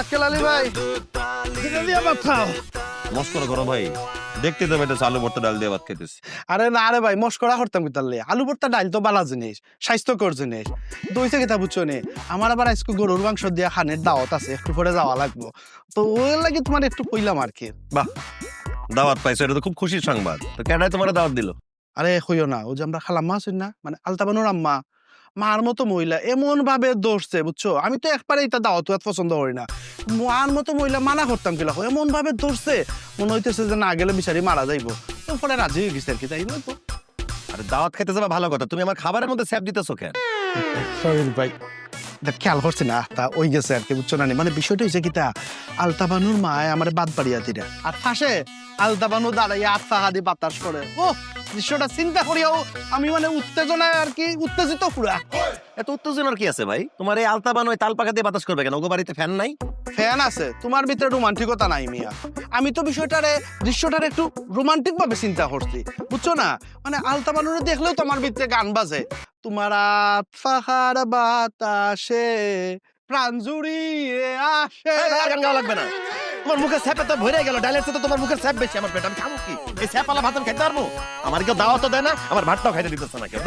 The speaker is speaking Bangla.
আক্কেল আলী ভাই। এটা দিয়ে ভাত খাও। মস্করা করো ভাই। দেখতে তো বেটা আলু ভর্তা ডাল দিয়ে ভাত খেতেছি আরে না রে ভাই মস্করা করতাম কি তাহলে? আলু ভর্তা ডাল তো বালা জিনিস স্বাস্থ্যকর জিনিস। দইছে কিতা বুঝছ নে? আমার আবার আজকে গরুর মাংস দিয়া খানের দাওয়াত আছে একটু পরে যাওয়া লাগবো। তো ওই লাগি তোমার একটু কইলাম আর কি। বাহ দাওয়াত পাইছো এটা তো খুব খুশির সংবাদ। তো তোমার দাওয়াত দিল? আরে হইও না ও যে আমরা খালাম্মা আছেন না মানে আলতাবানুর আম্মা। মার মতো মহিলা এমন ভাবে দৌড়ছে বুঝছ? আমি তো একবারে এটা দাওয়াত এত পছন্দ করি না। মার মতো মহিলা মানা করতাম কিলা এমন ভাবে দৌড়ছে মনে হইতেছে যে না গেলে বিচারি মারা যাইবো। তো পরে রাজি হয়ে গেছে আর কি তাই না তো। আরে দাওয়াত খেতে যাবা ভালো কথা তুমি আমার খাবারের মধ্যে স্যাপ দিতেছো কেন? সরি ভাই। খেয়াল করছি না তা ওই গেছে আর কি বুঝছ না মানে বিষয়টা হয়েছে কি তা আলতাবানুর মায় আমার বাদ বাড়িয়া দিরা আর ফাঁসে আলতাবানু দাঁড়াইয়া আট ফাহা দিয়ে বাতাস করে। ও দৃশ্যটা চিন্তা করিয়াও আমি মানে উত্তেজনায় আর কি উত্তেজিত পুরা এত উত্তেজনার কি আছে ভাই? তোমার এই আলতা বানো তাল পাকা দিয়ে বাতাস করবে কেন? ওগো বাড়িতে ফ্যান নাই? ফ্যান আছে তোমার ভিতরে রোমান্টিকতা নাই মিয়া। আমি তো বিষয়টারে দৃশ্যটারে একটু রোমান্টিক ভাবে চিন্তা করছি বুঝছ না? মানে আলতা বানুরে দেখলেও তোমার ভিতরে গান বাজে। তোমার আত বাতাসে প্রাণ জুড়িয়ে আসে। গান গাওয়া লাগবে না। তোমার মুখে স্যাপে তো ভরে গেল, ডালের সাথে তোমার মুখের স্যাপ বেশি, আমার পেট আমি খাব কি? এই স্যাপ আলা ভাত আমি খাইতে পারব? আমার কেউ দাওয়া তো দেয় না, আমার ভাতটাও খাইতে দিতেছে না কেউ।